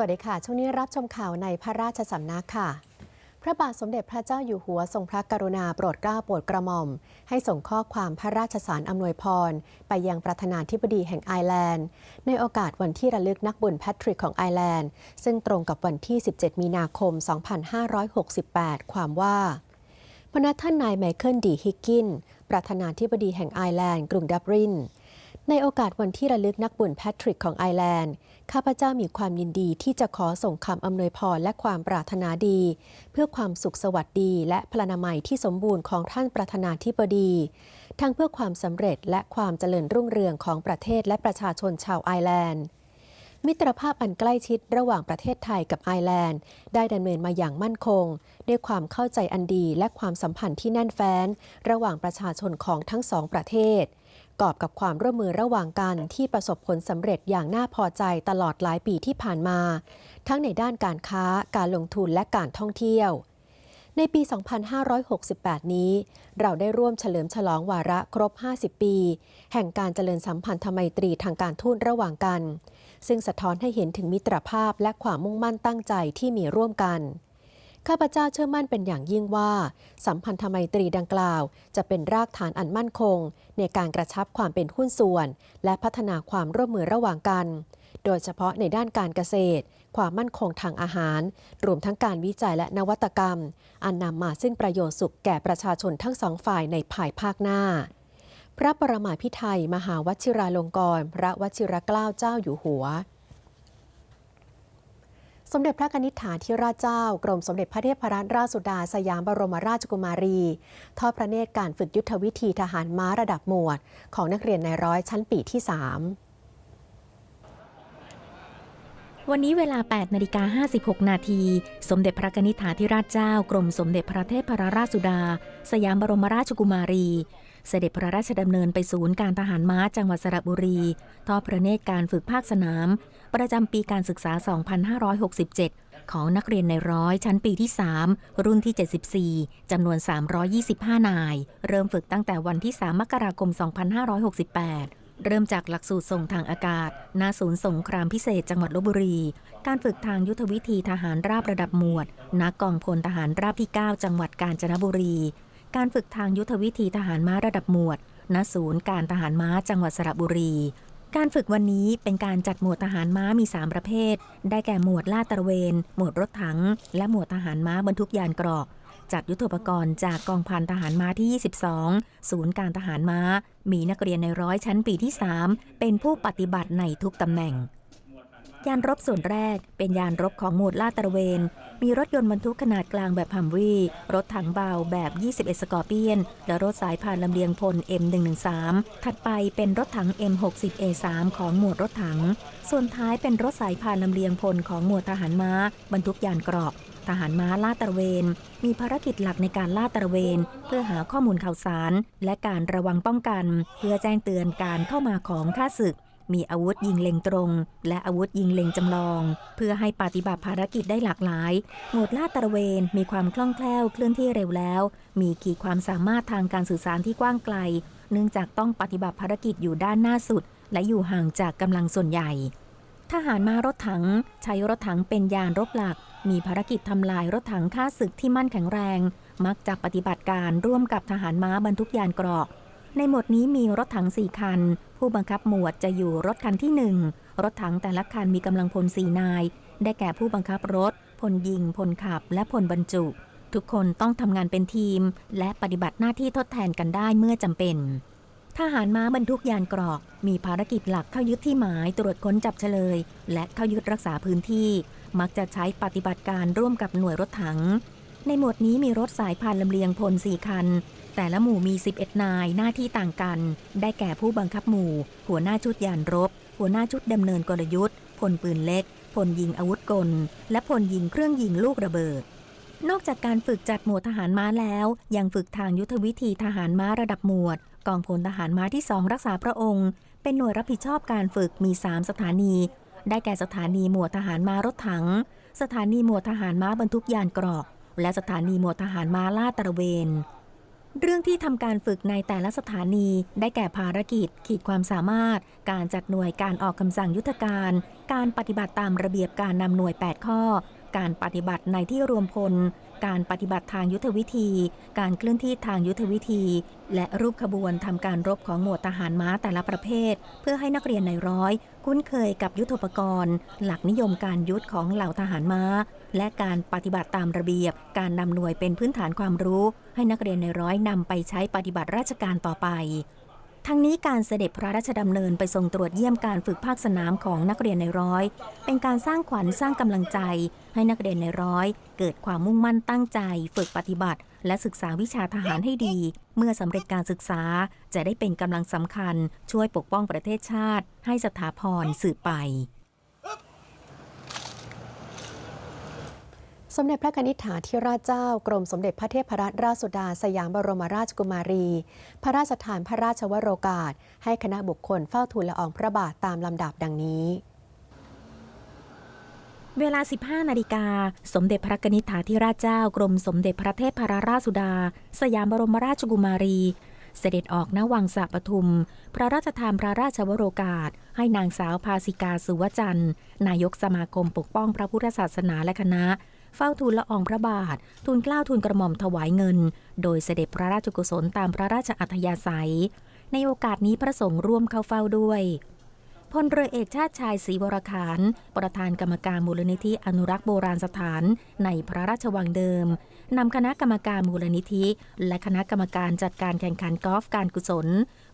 สวัสดีค่ะ ช่วงนี้รับชมข่าวในพระราชสำนักค่ะ พระบาทสมเด็จพระเจ้าอยู่หัวทรงพระกรุณาโปรดเกล้าโปรดกระหม่อม ให้ส่งข้อความพระราชสารอำนวยพร ไปยังประธานาธิบดีแห่งไอร์แลนด์ ในโอกาสวันที่ระลึกนักบุญแพทริกของไอร์แลนด์ ซึ่งตรงกับวันที่ 17 มีนาคม 2568 ความว่าพนักท่านนายไมเคิลดีฮิกกิน ประธานาธิบดีแห่งไอร์แลนด์ กรุงดับลิน ในโอกาสวันที่ระลึกนักบุญแพทริกของไอร์แลนด์ ข้าพเจ้ามีความยินดีที่จะขอส่งคำอำนวยพรและความปรารถนาดี เพื่อความสุขสวัสดี และพลานามัยที่สมบูรณ์ของท่านประธานาธิบดี ทั้งเพื่อความสำเร็จและความเจริญรุ่งเรืองของประเทศและประชาชนชาวไอร์แลนด์ มิตรภาพอันใกล้ชิดระหว่างประเทศไทยกับไอร์แลนด์ ได้ดำเนินมาอย่างมั่นคง ด้วยความเข้าใจอันดีและความสัมพันธ์ที่แน่นแฟ้น ระหว่างประชาชนของทั้งสองประเทศ กอบกับความร่วมมือระหว่างกันที่ประสบผลสำเร็จอย่างน่าพอใจตลอดหลายปีที่ผ่านมา ทั้งในด้านการค้าการลงทุนและการท่องเที่ยว ในปี 2568 นี้ เราได้ร่วมเฉลิมฉลองวาระครบ 50 ปี แห่งการเจริญสัมพันธไมตรีทางการทูตระหว่างกัน ซึ่งสะท้อนให้เห็นถึงมิตรภาพและความมุ่งมั่นตั้งใจที่มีร่วมกัน ข้าพเจ้าเชื่อมั่นเป็นอย่างยิ่งว่า สัมพันธไมตรีดังกล่าว จะเป็นรากฐานอันมั่นคง ในการกระชับความเป็นหุ้นส่วน และพัฒนาความร่วมมือระหว่างกัน โดยเฉพาะในด้านการเกษตร ความมั่นคงทางอาหาร รวมทั้งการวิจัยและนวัตกรรม อันนำมาซึ่งประโยชน์สุขแก่ประชาชนทั้งสองฝ่ายในภายภาคหน้า พระปรมาภิไธยมหาวชิราลงกรณ์พระวชิรเกล้าเจ้าอยู่หัว สมเด็จพระนิษฐาธิราชเจ้า กรมสมเด็จพระเทพรัตนราชสุดา สยามบรมราชกุมารี ทอดพระเนตรการฝึกยุทธวิธีทหารม้าระดับหมวด ของนักเรียนในร้อยชั้นปีที่ 3 วันนี้เวลา 8นาฬิกา56 นาที สมเด็จพระนิษฐาธิราชเจ้า กรมสมเด็จพระเทพรัตนราชสุดา สยามบรมราชกุมารี เสด็จพระราชดำเนินไปศูนย์การทหารม้าจังหวัดสระบุรี ทอดพระเนตรการฝึกภาคสนาม ประจำปีการศึกษา 2567 ของนักเรียนในร้อยชั้นปีที่ 3 รุ่นที่ 74 จำนวน 325 นาย เริ่มฝึกตั้งแต่วันที่ 3 มกราคม 2568เริ่มจากหลักสูตรส่งทางอากาศณศูนย์สงครามพิเศษจังหวัดลบบุรี การฝึกทางยุทธวิธีทหารราบระดับหมวดณกองพลทหารราบที่ 9 จังหวัดกาญจนบุรี การฝึกทางยุทธวิธีทหารม้าระดับหมวด ณ ศูนย์การทหารม้าจังหวัดสระบุรี การฝึกวันนี้เป็นการจัดหมวดทหารม้ามี 3 ประเภท ได้แก่หมวดลาดตระเวน หมวดรถถัง และหมวดทหารม้าบรรทุกยานเกราะจัดยุทธปกรณ์จากกองพันทหารม้าที่ 22 ศูนย์การทหารม้า มีนักเรียนในร้อยชั้นปีที่ 3 เป็นผู้ปฏิบัติในทุกตำแหน่ง ยานรบส่วนแรกเป็นยานรบของหมวดลาดตระเวน มีรถยนต์บรรทุกขนาดกลางแบบฮัมวี่รถถังเบาแบบ 21 สกอร์เปียน และรถสายพานลำเลียงพล M113 ถัดไปเป็นรถถัง M60A3 ของหมวดรถถัง ส่วนท้ายเป็นรถสายพานลำเลียงพลของหมวดทหารม้า บรรทุกยานเกราะทหารม้าลาดตระเวน มีภารกิจหลักในการลาดตระเวน เพื่อหาข้อมูลข่าวสาร และการระวังป้องกัน เพื่อแจ้งเตือนการเข้ามาของข้าศึก มีอาวุธยิงเล็งตรง และอาวุธยิงเล็งจำลอง เพื่อให้ปฏิบัติภารกิจได้หลากหลาย หมวดลาดตระเวนมีความคล่องแคล่วเคลื่อนที่เร็วแล้ว มีขีดความสามารถทางการสื่อสารที่กว้างไกล เนื่องจากต้องปฏิบัติภารกิจอยู่ด้านหน้าสุด และอยู่ห่างจากกำลังส่วนใหญ่ ทหารม้ารถถัง ใช้รถถังเป็นยานรบหลัก มีภารกิจทำลายรถถังฆ่าศึกที่มั่นแข็งแรง มักจะปฏิบัติการร่วมกับทหารม้าบรรทุกยานเกราะในหมวดนี้มีรถถัง 4 คัน ผู้บังคับหมวดจะอยู่รถคันที่ 1 รถถังแต่ละคันมีกำลังพล4นาย ได้แก่ผู้บังคับรถ พลยิง พลขับ และพลบรรจุ ทุกคนต้องทำงานเป็นทีม และปฏิบัติหน้าที่ทดแทนกันได้เมื่อจำเป็น ทหารม้าบรรทุกยานกราะมีภารกิจหลักเข้ายึดที่หมายตรวจค้นจับเฉลย และเข้ายึดรักษาพื้นที่ มักจะใช้ปฏิบัติการร่วมกับหน่วยรถถัง ในหมวดนี้มีรถสายพานลำเลียงพล4คัน แต่ละหมู่มี 11 นายหน้าที่ต่างกัน ได้แก่ผู้บังคับหมู่ หัวหน้าชุดยานรบ หัวหน้าชุดดำเนินกลยุทธ์พลปืนเล็กพลยิงอาวุธกล และพลยิงเครื่องยิงลูกระเบิด นอกจากการฝึกจัดหมวดทหารม้าแล้ว ยังฝึกทางยุทธวิธีทหารม้าระดับหมวด กองพลทหารม้าที่2รักษาพระองค์ เป็นหน่วยรับผิดชอบการฝึกมี 3 สถานี ได้แก่สถานีหมวดทหารม้ารถถัง สถานีหมวดทหารม้าบรรทุกยานกราะและสถานีหมวดทหารม้าลาดตระเวน เรื่องที่ทำการฝึกในแต่ละสถานี ได้แก่ภารกิจ ขีดความสามารถ การจัดหน่วยการออกคำสั่งยุทธการ การปฏิบัติตามระเบียบการนำหน่วย 8 ข้อ การปฏิบัติในที่รวมพล การปฏิบัติทางยุทธวิธี การเคลื่อนที่ทางยุทธวิธี และรูปขบวนทำการรบของหมวดทหารม้าแต่ละประเภท เพื่อให้นักเรียนในร้อย คุ้นเคยกับยุทธปกรณ์ หลักนิยมการยุทธของเหล่าทหารม้า และการปฏิบัติตามระเบียบ การนำหน่วยเป็นพื้นฐานความรู้ ให้นักเรียนในร้อยนำไปใช้ปฏิบัติราชการต่อไป ทั้งนี้การเสด็จพระราชดำเนินไปทรงตรวจเยี่ยมการฝึกภาคสนามของนักเรียนในร้อย เป็นการสร้างขวัญสร้างกำลังใจ ให้นักเรียนในร้อย เกิดความมุ่งมั่นตั้งใจ ฝึกปฏิบัติ และศึกษาวิชาทหารให้ดี เมื่อสำเร็จการศึกษาจะได้เป็นกำลังสำคัญ ช่วยปกป้องประเทศชาติ ให้สถาพรสืบไป สมเด็จพระนิษฐาธิราชเจ้ากรมสมเด็จพระเทพรัตนราชสุดาสยามบรมราชกุมารี พระราชทานพระราชวโรกาส ให้คณะบุคคลเฝ้าทูลละอองพระบาทตามลำดับดังนี้ เวลา 15 นาฬิกา สมเด็จพระนิษฐาธิราชเจ้ากรมสมเด็จพระเทพรราชสุดา สยามบรมราชกุมารี เสด็จออกณวังสะปทุม พระราชทานพระราชวโรกาส ให้นางสาวภาสิกาสุวจันทร์นายกสมาคมปกป้องพระพุทธศาสนาและคณะ เฝ้าทูลละอองพระบาท ทูลเกล้าทูลกระหม่อมถวายเงิน โดยเสด็จพระราชกุศลตามพระราชอัธยาศัย ในโอกาสนี้พระสงฆ์ร่วมเข้าเฝ้าด้วยพลเรือเอกชาติชายศรีวรขานประธานกรรมการมูลนิธิอนุรักษ์โบราณสถานในพระราชวังเดิม นำคณะกรรมการมูลนิธิ และคณะกรรมการจัดการแข่งขันกอล์ฟการกุศล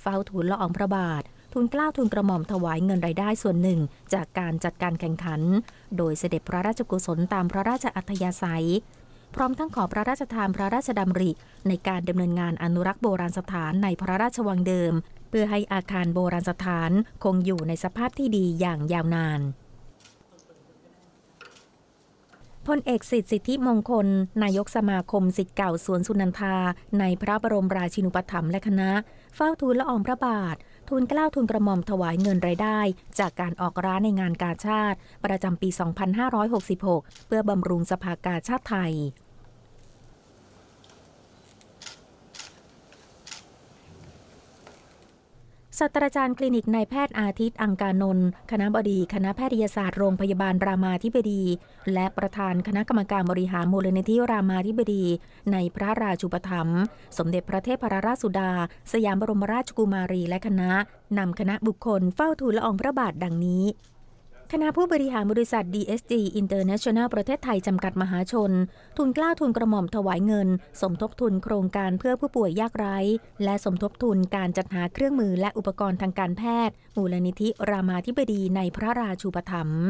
เฝ้าทูลละอองพระบาท ทูลเกล้าวทูลกระหม่อมถวายเงินรายได้ส่วนหนึ่ง จากการจัดการแข่งขัน โดยเสด็จพระราชกุศลตามพระราชอัธยาศัย พร้อมทั้งขอพระราชทานพระราชดำริ ในการดำเนินงานอนุรักษ์โบราณสถานในพระราชวังเดิม เพื่อให้อาคารโบราณสถานคงอยู่ในสภาพที่ดีอย่างยาวนานพลเอกสิทธิสิทธิมงคล นายกสมาคมสิทธิ์เก่าสวนสุนันทา ในพระบรมราชินูปถัมภ์และคณะ เฝ้าทูลละอองพระบาท ทูลเกล้าทูลกระหม่อมถวายเงินรายได้ จากการออกร้านในงานกาชาติ ประจำปี 2566 เพื่อบำรุงสภากาชาติไทย ศาสตราจารย์คลินิกนายแพทย์อาทิตย์อังกานนท์คณะบดี คณะแพทยศาสตร์โรงพยาบาลรามาธิบดี และประธานคณะกรรมการบริหารมูลนิธิรามาธิบดี ในพระราชูปถัมภ์สมเด็จพระเทพรราชสุดา สยามบรมราชกุมารีและคณะนำคณะบุคคลเฝ้าทูลละอองพระบาทดังนี้ คณะผู้บริหารบริษัท DSG International ประเทศไทย จำกัดมหาชน ทุนกล้าทุนกระหม่อมถวายเงิน สมทบทุนโครงการเพื่อผู้ป่วยยากไร้ และสมทบทุนการจัดหาเครื่องมือและอุปกรณ์ทางการแพทย์ มูลนิธิรามาธิบดีในพระราชูปถัมภ์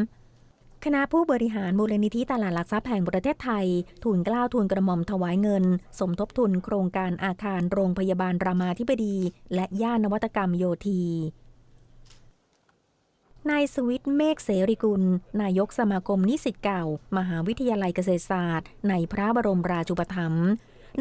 คณะผู้บริหารมูลนิธิตลาดหลักทรัพย์แห่งประเทศไทย ทุนกล้าวทุนกระหม่อมถวายเงิน สมทบทุนโครงการอาคารโรงพยาบาลรามาธิบดี และย่านนวัตกรรมโยธี นายสวิทเมฆเสรีกุล นายกสมาคมนิสิตเก่า มหาวิทยาลัยเกษตรศาสตร์ ในพระบรมราชูปถัมภ์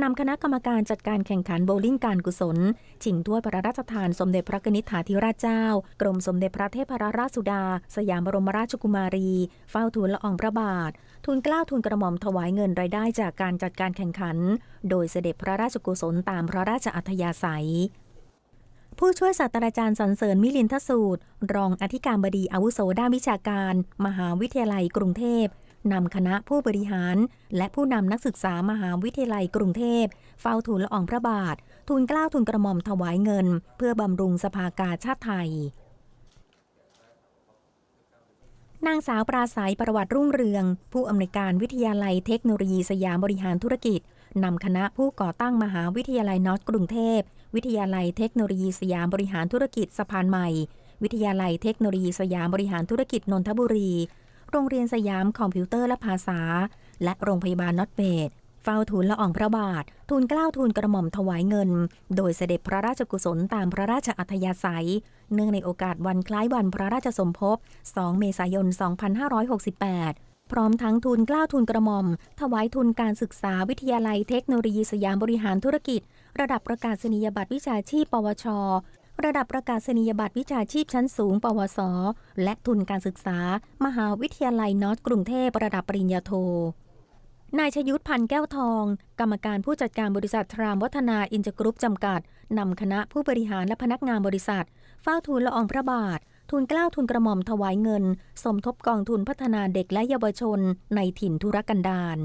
นำคณะกรรมการจัดการแข่งขันโบว์ลิ่งการกุศล ชิงถ้วยพระราชทานสมเด็จพระนิษฐาธิราชเจ้า กรมสมเด็จพระเทพรราชสุดา สยามบรมราชกุมารี เฝ้าทูลละอองพระบาท ทูลเกล้าทูลกระหม่อมถวายเงินรายได้จากการจัดการแข่งขัน โดยเสด็จพระราชกุศลตามพระราชอัธยาศัย ผู้ช่วยศาสตราจารย์สรรเสริญมิลินทสูตร รองอธิการบดีอาวุโสด้านวิชาการ มหาวิทยาลัยกรุงเทพนำคณะผู้บริหาร และผู้นำนักศึกษามหาวิทยาลัยกรุงเทพเฝ้าทูลละอองพระบาท ทูลเกล้าทูลกระหม่อมถวายเงิน เพื่อบำรุงสภากาชาติไทย นางสาวปราศัยประวัติรุ่งเรือง ผู้อำนวยการวิทยาลัยเทคโนโลยีสยามบริหารธุรกิจนำคณะผู้ก่อตั้งมหาวิทยาลัยนอตกรุงเทพ วิทยาลัยเทคโนโลยีสยามบริหารธุรกิจสะพานใหม่ วิทยาลัยเทคโนโลยีสยามบริหารธุรกิจนนทบุรี โรงเรียนสยามคอมพิวเตอร์และภาษา และโรงพยาบาลนอตเวดเฝ้าทูลละอองพระบาท ทูลเกล้าทูลกระหม่อมถวายเงิน โดยเสด็จพระราชกุศลตามพระราชอัธยาศัย เนื่องในโอกาสวันคล้ายวันพระราชสมภพ 2 เมษายน 2568พร้อมทั้งทูลเกล้าทูลกระหม่อม ถวายทุนการศึกษาวิทยาลัยเทคโนโลยีสยามบริหารธุรกิจ ระดับประกาศนียบัตรวิชาชีพ ปวช ระดับประกาศนียบัตรวิชาชีพชั้นสูง ปวส และทุนการศึกษา มหาวิทยาลัยนอตกรุงเทพระดับปริญญาโท นายชยุทธพันธ์แก้วทอง กรรมการผู้จัดการบริษัททรามวัฒนาอินจกรุ๊ปจำกัดนำคณะผู้บริหารและพนักงานบริษัทเฝ้าทูลละอองพระบาททูลเกล้าทูลกระหม่อมถวายเงิน สมทบกองทุนพัฒนาเด็กและเยาวชนในถิ่นธุรกันดาร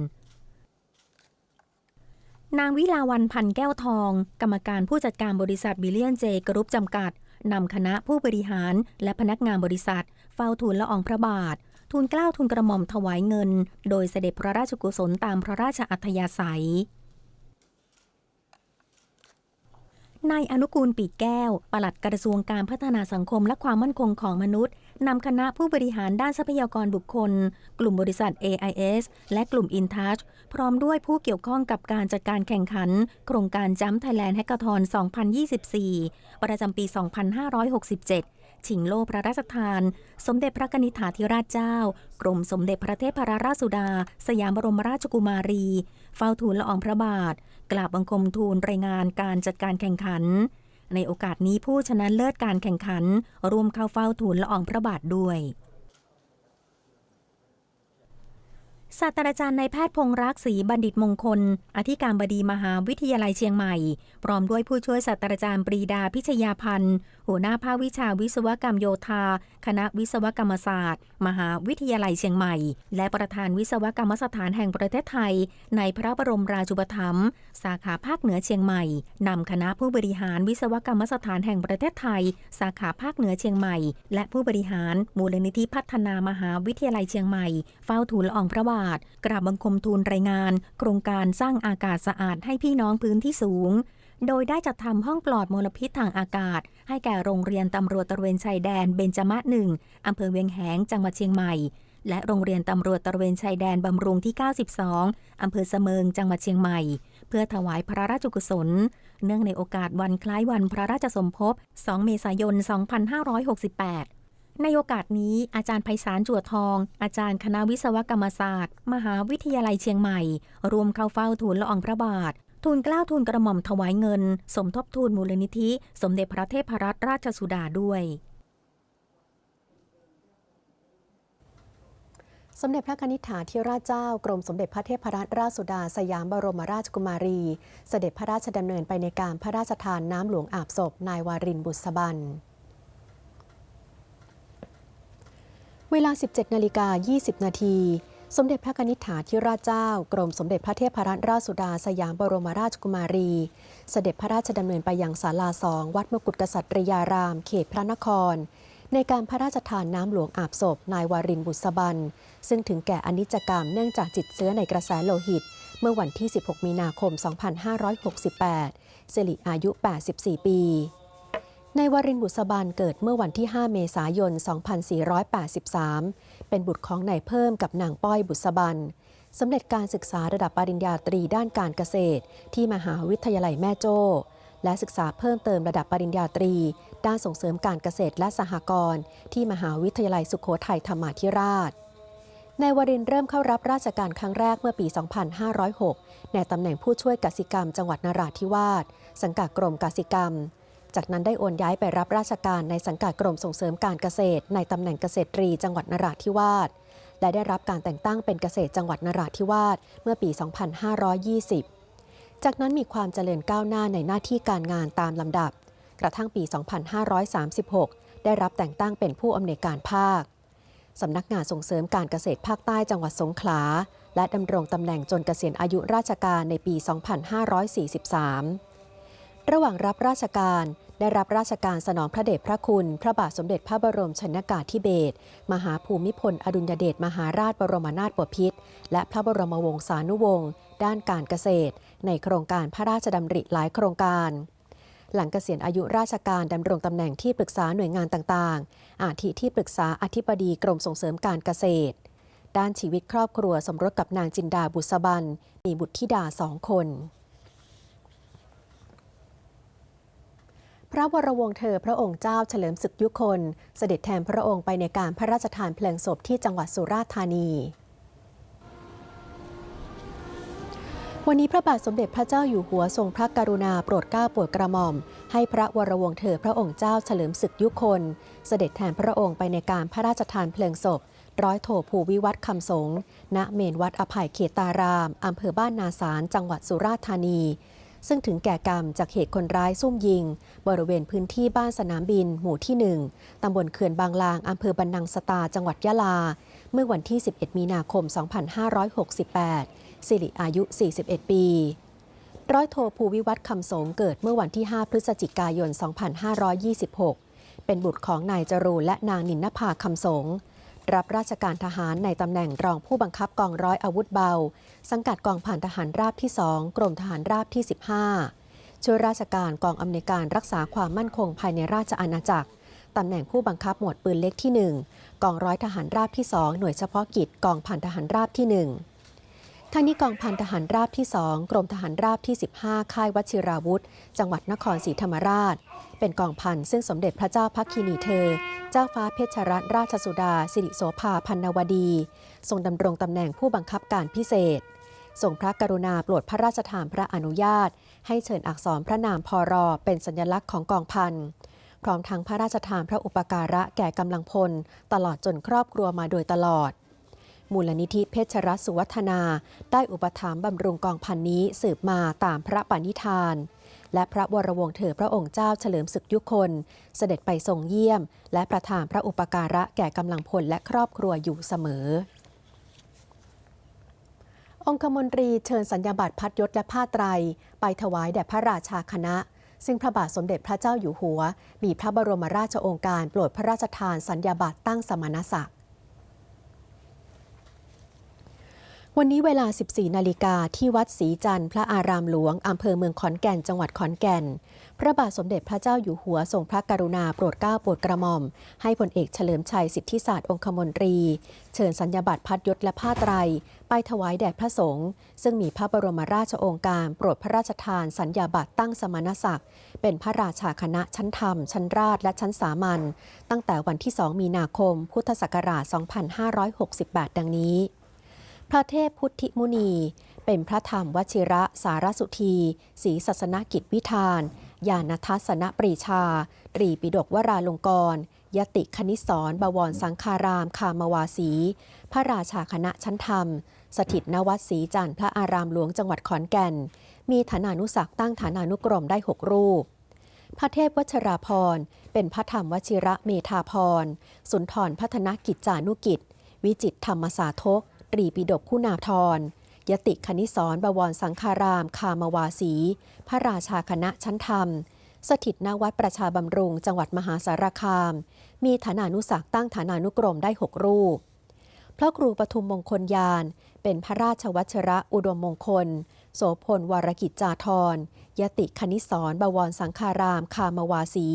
นางวิลาวันพันแก้วทอง กรรมการผู้จัดการบริษัทบิลเลียนเจกรุ๊ปจำกัด นำคณะผู้บริหารและพนักงานบริษัท เฝ้าทูลละอองพระบาท ทูลเกล้าทูลกระหม่อมถวายเงิน โดยเสด็จพระราชกุศลตามพระราชอัธยาศัยนายอนุกูลปีกแก้ว ปลัดกระทรวงการพัฒนาสังคมและความมั่นคงของมนุษย์ นำคณะผู้บริหารด้านทรัพยากรบุคคล กลุ่มบริษัท AIS และกลุ่ม InTouch พร้อมด้วยผู้เกี่ยวข้องกับการจัดการแข่งขัน โครงการจัมป์ไทยแลนด์แฮกเกอร์ทอน2024 ประจำปี 2567ชิงโล่พระราชทาน สมเด็จพระกนิษฐาธิราชเจ้า กรมสมเด็จพระเทพรราชสุดา สยามบรมราชกุมารี เฝ้าทูลละอองพระบาท กราบบังคมทูลรายงานการจัดการแข่งขัน ในโอกาสนี้ผู้ชนะเลิศการแข่งขัน ร่วมเข้าเฝ้าทูลละอองพระบาทด้วย ศาสตราจารย์นายแพทย์พงรักษ์ศรีบัณฑิตมงคล อธิการบดีมหาวิทยาลัยเชียงใหม่ พร้อมด้วยผู้ช่วยศาสตราจารย์ปรีดาพิชยาพันธ์ หัวหน้าภาควิชาวิศวกรรมโยธา คณะวิศวกรรมศาสตร์ มหาวิทยาลัยเชียงใหม่ และประธานวิศวกรรมสถานแห่งประเทศไทย ในพระบรมราชูปถัมภ์สาขาภาคเหนือเชียงใหม่นำคณะผู้บริหารวิศวกรรมสถานแห่งประเทศไทย สาขาภาคเหนือเชียงใหม่ และผู้บริหารมูลนิธิพัฒนามหาวิทยาลัยเชียงใหม่ เฝ้าทูลละอองพระบาทกราบบังคมทูลรายงาน โครงการสร้างอากาศสะอาดให้พี่น้องพื้นที่สูง โดยได้จัดทำห้องปลอดมลพิษทางอากาศ ให้แก่โรงเรียนตำรวจตระเวนชายแดนเบญจมะหนึ่งอำเภอเวียงแหงจังหวัดเชียงใหม่ และโรงเรียนตำรวจตระเวนชายแดนบำรุงที่ 92อำเภอเสมิงจังหวัดเชียงใหม่ เพื่อถวายพระราชกุศล เนื่องในโอกาสวันคล้ายวันพระราชสมภพ 2 เมษายน 2568 ในโอกาสนี้อาจารย์ไพศาลจั่วทอง อาจารย์คณะวิศวกรรมศาสตร์ มหาวิทยาลัยเชียงใหม่ รวมเข้าเฝ้าทูลละอองพระบาททูลเกล้าทูลกระหม่อมถวายเงิน สมทบทุนมูลนิธิ สมเด็จพระเทพรัตนราชสุดาด้วยสมเด็จพระนิษฐาธิราชเจ้ากรมสมเด็จพระเทพรัตนราชสุดาสยามบรมราชกุมารี เสด็จพระราชดำเนินไปในการพระราชทานน้ำหลวงอาบศพนายวารินบุษบัน เวลา 17นาฬิกา20 นาที สมเด็จพระนิษฐาธิราชเจ้า กรมสมเด็จพระเทพรัตนราชสุดา สยามบรมราชกุมารี เสด็จพระราชดำเนินไปยังศาลาสองวัดมกุฎกษัตริยาราม เขตพระนคร ในการพระราชทานน้ำหลวงอาบศพ นายวารินบุษบัน ซึ่งถึงแก่อนิจกรรมเนื่องจากจิตเชื้อในกระแสโลหิต เมื่อวันที่ 16 มีนาคม 2568สิริอายุ 84 ปี ในวารินบุษบันเกิดเมื่อวันที่ 5 เมษายน 2483 เป็นบุตรของนายเพิ่มกับนางป้อยบุษบันสำเร็จการศึกษาระดับปริญญาตรีด้านการเกษตร ที่มหาวิทยาลัยแม่โจ้และศึกษาเพิ่มเติมระดับปริญญาตรี ด้านส่งเสริมการเกษตรและสหกรณ์ที่มหาวิทยาลัยสุโขทัยธรรมาธิราชนายวรินเริ่มเข้ารับราชการครั้งแรกเมื่อปี 2506 ในตำแหน่งผู้ช่วยกสิกรรมจังหวัดนราธิวาส สังกัดกรมกสิกรรม จากนั้นได้โอนย้ายไปรับราชการในสังกัดกรมส่งเสริมการเกษตร ในตำแหน่งเกษตรตรีจังหวัดนราธิวาส และได้รับการแต่งตั้งเป็นเกษตรจังหวัดนราธิวาสเมื่อปี 2520 จากนั้นมีความเจริญก้าวหน้าในหน้าที่การงานตามลำดับ กระทั่งปี 2536 ได้รับแต่งตั้งเป็นผู้อำนวยการภาคสำนักงานส่งเสริมการเกษตรภาคใต้จังหวัดสงขลา และดำรงตำแหน่งจนเกษียณอายุราชการในปี 2543 ระหว่างรับราชการ ได้รับราชการสนองพระเดชพระคุณ พระบาทสมเด็จพระบรมชนกาธิเบศรมหาภูมิพล อดุลยเดชมหาราชบรมนาถบพิตรและพระบรมวงศานุวงศ์ด้านการเกษตร ในโครงการพระราชดำริหลายโครงการ หลังเกษียณอายุราชการดำรงตำแหน่งที่ปรึกษาหน่วยงานต่างๆ อาทิที่ปรึกษาอธิบดีกรมส่งเสริมการเกษตร ด้านชีวิตครอบครัวสมรสกับนางจินดาบุษบันมีบุตรธิดาสองคน พระวรวงเธอพระองค์เจ้าเฉลิมศึกยุคน เสด็จแทนพระองค์ไปในการพระราชทานเพลิงศพที่จังหวัดสุราษฎร์ธานีวันนี้พระบาทสมเด็จพระเจ้าอยู่หัวทรงพระกรุณาโปรดเกล้าโปรดกระหม่อม ให้พระวรวงเธอพระองค์เจ้าเฉลิมศึกยุคน เสด็จแทนพระองค์ไปในการพระราชทานเพลิงศพ ร้อยโทภูวิวัฒน์คำสงฆ์ณเมนวัดอภัยเขตาราม อำเภอบ้านนาสารจังหวัดสุราษฎร์ธานี ซึ่งถึงแก่กรรมจากเหตุคนร้ายซุ่มยิง บริเวณพื้นที่บ้านสนามบิน หมู่ที่ 1 ตำบลเขื่อนบางลาง อำเภอบันนังสตา จังหวัดยะลา เมื่อวันที่ 11 มีนาคม 2568 สิริอายุ 41 ปีร้อยโทภูวิวัฒน์คำสงเกิดเมื่อวันที่ 5 พฤศจิกายน 2526 เป็นบุตรของนายจรูและนางนินนภาคำสง รับราชการทหารในตำแหน่งรองผู้บังคับกองร้อยอาวุธเบา สังกัดกองผ่านทหารราบที่ 2 กรมทหารราบที่ 15 ช่วยราชการกองอำนวยการรักษาความมั่นคงภายในราชอาณาจักรตำแหน่งผู้บังคับหมวดปืนเล็กที่ 1 กองร้อยทหารราบที่ 2 หน่วยเฉพาะกิจกองผ่านทหารราบที่ 1 ทางนี้กองพันทหารราบที่ 2 กรมทหารราบที่ 15 ค่ายวชิราวุธ จังหวัดนครศรีธรรมราช เป็นกองพันซึ่งสมเด็จพระเจ้าพักคินีเธอ เจ้าฟ้าเพชรรัตนราชสุดา สิริโสภาพันนวดี ทรงดำรงตำแหน่งผู้บังคับการพิเศษทรงพระกรุณาโปรดพระราชทานพระอนุญาต ให้เชิญอักษรพระนามพรอเป็นสัญลักษณ์ของกองพันพร้อมทั้งพระราชทานพระอุปการะแก่กำลังพล ตลอดจนครอบครัวมาโดยตลอด มูลนิธิเพชรรัสุวัฒนา ได้อุปถัมภ์บำรุงกองพันนี้สืบมาตามพระปณิธาน และพระวรวงศ์เถอพระองค์เจ้าเฉลิมศึกยุคน เสด็จไปทรงเยี่ยม และประทานพระอุปการะแก่กำลังพลและครอบครัวอยู่เสมอองคมนตรีเชิญสัญญาบัตรพัดยศและผ้าไตร ไปถวายแด่พระราชาคณะ ซึ่งพระบาทสมเด็จพระเจ้าอยู่หัว มีพระบรมราชโองการโปรดพระราชทานสัญญาบัตรตั้งสมณศักดิ์ วันนี้เวลา 14 นาฬิกาที่วัดศรีจันทร์พระอารามหลวง อำเภอเมืองขอนแก่น จังหวัดขอนแก่น พระบาทสมเด็จพระเจ้าอยู่หัวทรงพระกรุณาโปรดเกล้าโปรดกระหม่อม ให้พลเอกเฉลิมชัยสิทธิศาสตร์องคมนตรี เชิญสัญญาบัตรพัดยศและผ้าไตร ไปถวายแด่พระสงฆ์ซึ่งมีพระบรมราชโองการโปรดพระราชทานสัญญาบัตรตั้งสมณศักดิ์ เป็นพระราชาคณะชั้นธรรม ชั้นราชและชั้นสามัญตั้งแต่วันที่ 2 มีนาคม พุทธศักราช 2568 ดังนี้ พระเทพพุทธิมุนี เป็นพระธรรมวชิระสารสุธีศรีศาสนกิจวิธาน ญาณทัศนปรีชา ตรีปิฎกวราลงกรณยติคณิสรบวรสังคารามคามวาสี พระราชาคณะชั้นธรรม สถิตนวัดศรีจันทร์พระอารามหลวงจังหวัดขอนแก่น มีฐานานุศักตั้งฐานานุกรมได้ 6 รูปพระเทพวชราพร เป็นพระธรรมวชิระเมธาพร สุนทรพัฒนกิจจานุกิจ วิจิตธรรมสาทก ตรีปิฎกคุณาธรยติคณิสรบวรสังคาราม คามวาสี พระราชาคณะชั้นธรรม สถิตณวัดประชาบำรุง จังหวัดมหาสารคาม มีฐานานุศักตั้งฐานานุกรมได้ 6 รูป พระครูปทุมมงคลยาน เป็นพระราชวัชระอุดมมงคล โสพลวรกิจจาธรยติคณิสรบวรสังคาราม คามวาสี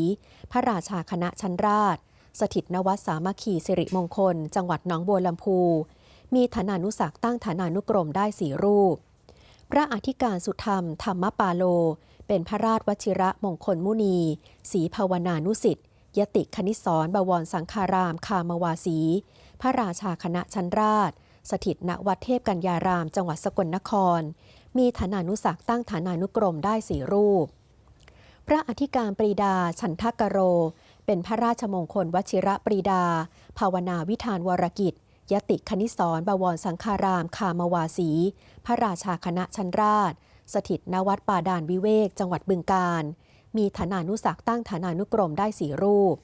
พระราชาคณะชั้นราช สถิตนวัดสามัคคีสิริมงคล จังหวัดหนองบัวลำพู มีฐานานุศักตั้งฐานานุกรมได้สี่รูป พระอธิการสุธรรม ธรรมปาโล เป็นพระราชวชิระมงคลมุนีศรีภาวนานุสิทธิ์ยติคณิสรบวรสังคารามคามวาสี พระราชาคณะชั้นราช สถิตณวัดเทพกัญญาราม จังหวัดสกลนคร มีฐานานุศักตั้งฐานานุกรมได้สี่รูป พระอธิการปรีดาฉันทกโร เป็นพระราชมงคลวชิระปรีดา ภาวนาวิธานวรกิจ ยติคณิสรบวรสังคารามคามวาสี พระราชาคณะชั้นราช สถิตณวัดป่าดานวิเวก จังหวัดบึงกาฬมีฐานานุศักตั้งฐานานุกรมได้สี่รูป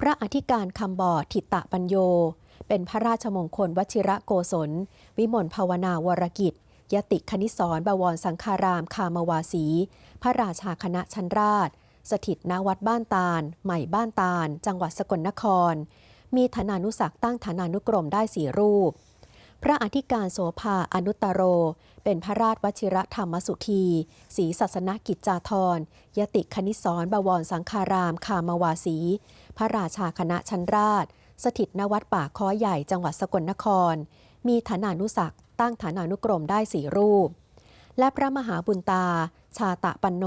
พระอธิการคำบอดทิตะปัญโย เป็นพระราชมงคลวชิระโกศล วิมลภาวนาวรกิจ ยติคณิสรบวรสังคารามคามวาสี พระราชาคณะชั้นราชสถิตณวัดบ้านตาล ใหม่บ้านตาล จังหวัดสกลนคร มีฐานานุศักตั้งฐานานุกรมได้สี่รูป พระอธิการโสภาอนุตตโร เป็นพระราชวชิระธรรมสุธีศรีศาสนกิจจาธรยติคณิสรบวรสังคารามคามวาสี พระราชาคณะชั้นราช สถิตณวัดป่าค้อใหญ่จังหวัดสกลนคร มีฐานานุศักตั้งฐานานุกรมได้สี่รูป และพระมหาบุญตา ชาตะปันโน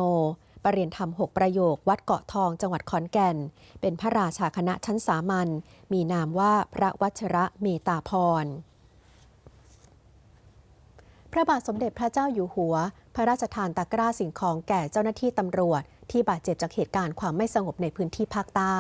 ปรริยนธรรมหกประโยค วัดเกาะทองจังหวัดขอนแก่น เป็นพระราชาคณะชั้นสามัญมีนามว่าพระวัชระเมตาพร พระบาทสมเด็จพระเจ้าอยู่หัว พระราชทานตะกร้าสิ่งของแก่เจ้าหน้าที่ตำรวจ ที่บาดเจ็บจากเหตุการณ์ความไม่สงบในพื้นที่ภาคใต้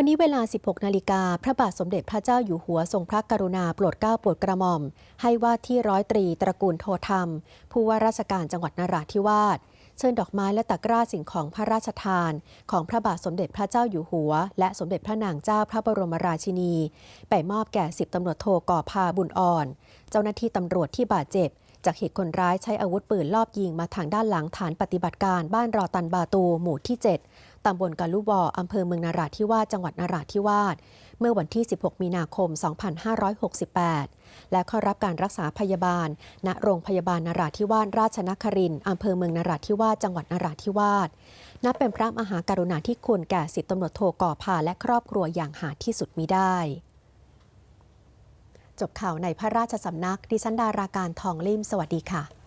วันนี้เวลา 16 นาฬิกา พระบาทสมเด็จพระเจ้าอยู่หัวทรงพระกรุณาโปรดเกล้าโปรดกระหม่อม ให้ว่าที่ร้อยตรีตระกูลโทธรรม ผู้ว่าราชการจังหวัดนราธิวาสเชิญดอกไม้และตะกร้าสิ่งของพระราชทาน ของพระบาทสมเด็จพระเจ้าอยู่หัว และสมเด็จพระนางเจ้าพระบรมราชินี ไปมอบแก่สิบตำรวจโทก่อพาบุญอ่อน เจ้าหน้าที่ตำรวจที่บาดเจ็บ จากเหตุคนร้ายใช้อาวุธปืนลอบยิงมาทางด้านหลังฐานปฏิบัติการบ้านรอตันบาตูหมู่ที่ 7 ตำบลกาลุบออำเภอเมืองนาราธิวาสจังหวัดนาราธิวาสเมื่อวันที่ 16 มีนาคม 2568 และเข้ารับการรักษาพยาบาล ณ โรงพยาบาลนาราธิวาสราชนครินอำเภอเมืองนาราธิวาสจังหวัดนาราธิวาสนับเป็นพระมหากรุณาธิคุณแก่สิบตำรวจโทก่อพาและครอบครัวอย่างหาที่สุดมิได้ จบข่าวในพระราชสำนักดิฉันดาราการทองลิ่มสวัสดีค่ะ